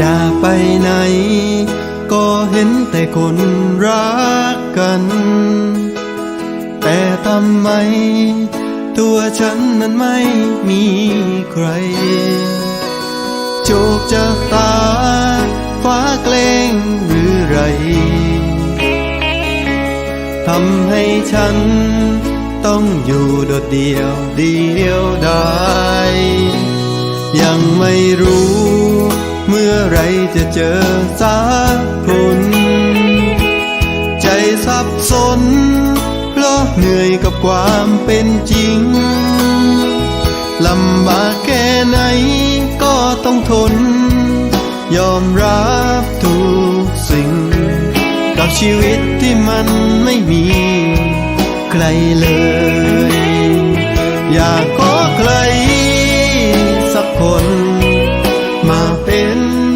จะไปไหน ก็เห็นแต่คนรักกัน แต่ทำไม ตัวฉันนั้นไม่มีใคร โจกจากตา ฟ้าเกลงหรือไรทำให้ฉัน ต้องอยู่โดดเดียวเดียวดายยังไม่รู้ เมื่อไรจะเจอสักคนใจสับสน เพราะเหนื่อยกับความเป็นจริงลำบากแค่ไหนก็ต้องทน ยอมรับทุกสิ่ง กับชีวิตที่มันไม่มี up in